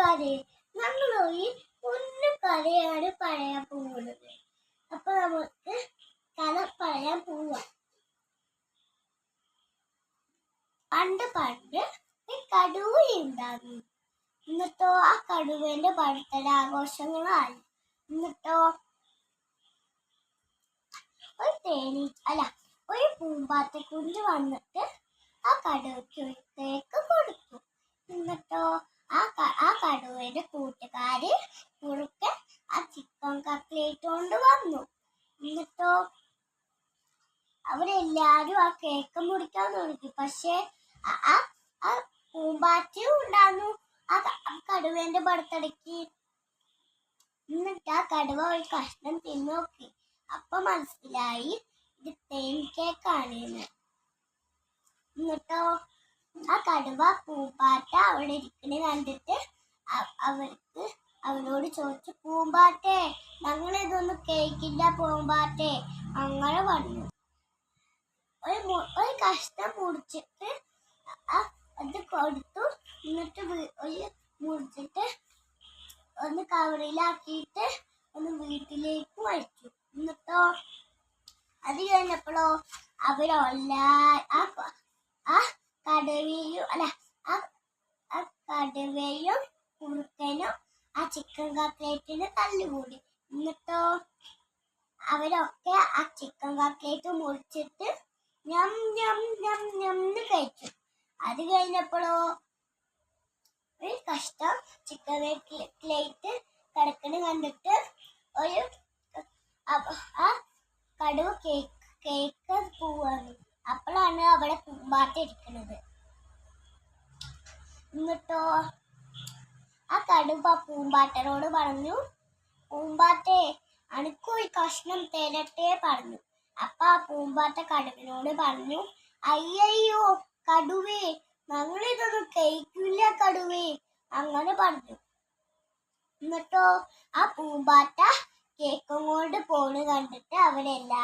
കൂട്ടുകാരെ നമ്മൾ ഈ ഒന്ന് കഥയാണ് പറയാൻ പോകുന്നത്. അപ്പൊ നമുക്ക് കഥ പറയാൻ പോവാം. പണ്ട് പണ്ട് കടുവ ഉണ്ടായിരുന്നു. എന്നിട്ടോ ആ കടുവേന്റെ പഠിത്തര ആഘോഷങ്ങളായി. എന്നിട്ടോ ഒരു തേനീ അല്ല ഒരു പൂമ്പാറ്റ കുഞ്ഞ് വന്നിട്ട് ആ കടുവയ്ക്ക് ഒരു കേക്ക് കടുവയുടെ കൂട്ടുകാര് കുറുക്കൻ ആ ചിക്കൻ കട്ട്ലേറ്റ് വന്നു. എന്നിട്ടോ അവരെല്ലാരും ആ കേക്ക് മുറിക്കാൻ തുടങ്ങി. പക്ഷെ ആ- പൂമ്പാറ്റയും ഉണ്ടായിരുന്നു. ആ കടുവേന്റെ ബർത്ത്ഡേക്ക് എന്നിട്ട് ആ കടുവ ഒരു കഷ്ണം തിന്നു നോക്കി. അപ്പൊ മനസ്സിലായി ഇത് തേൻ കേക്കാണ് എന്ന്. എന്നിട്ടോ ആ കടുവ പൂമ്പാറ്റ അവിടെ ഇരിക്കണ കണ്ടിട്ട് അവർക്ക് അവനോട് ചോദിച്ചു പൂമ്പാട്ടെ ഞങ്ങൾ ഇതൊന്നും കേക്കില്ല പൂമ്പാട്ടെ അങ്ങനെ പറഞ്ഞു. ഒരു ഒരു കഷ്ണം മുറിച്ചിട്ട് അത് കൊടുത്തു. എന്നിട്ട് ഒരു മുറിച്ചിട്ട് ഒന്ന് കവറിലാക്കിയിട്ട് ഒന്ന് വീട്ടിലേക്ക് വലിച്ചു എന്നിട്ടോ? അത് കഴിഞ്ഞപ്പോഴോ അവരെല്ലാ ആ ആ കടുവയും അല്ല ആ കടുവയും കുറുക്കനും ആ ചിക്കൻ കട്ട്ലേറ്റിന് തല്ലുകൂടി. എന്നിട്ടോ? അവരൊക്കെ ആ ചിക്കൻ കട്ട്ലേറ്റ് മുറിച്ചിട്ട് ഞം ഞം ഞം ഞം കഴിച്ചു. അത് കഴിഞ്ഞപ്പോഴോ? ഒരു കഷ്ടം ചിക്കൻ കട്ട്ലേറ്റ് കിടക്കണ കണ്ടിട്ട് ഒരു ആ കടുവ കേക്ക് കേക്ക് പോവാണ്. അപ്പോഴാണ് അവിടെ പൂമ്പാറ്റ ഇരിക്കുന്നത്. എന്നിട്ടോ? ആ കടുവ പൂമ്പാറ്റനോട് പറഞ്ഞു പൂമ്പാറ്റെ അനക്കും ഈ കഷ്ണം തരട്ടെ പറഞ്ഞു. അപ്പ ആ പൂമ്പാറ്റ കടുവിനോട് പറഞ്ഞു അയ്യയ്യോ കടുവേ ഞങ്ങളിതൊന്നും കഴിക്കില്ല കടുവേ അങ്ങനെ പറഞ്ഞു. എന്നിട്ടോ ആ പൂമ്പാറ്റ കേക്കും കൊണ്ട് പോണ് കണ്ടിട്ട് കൊടുത്തു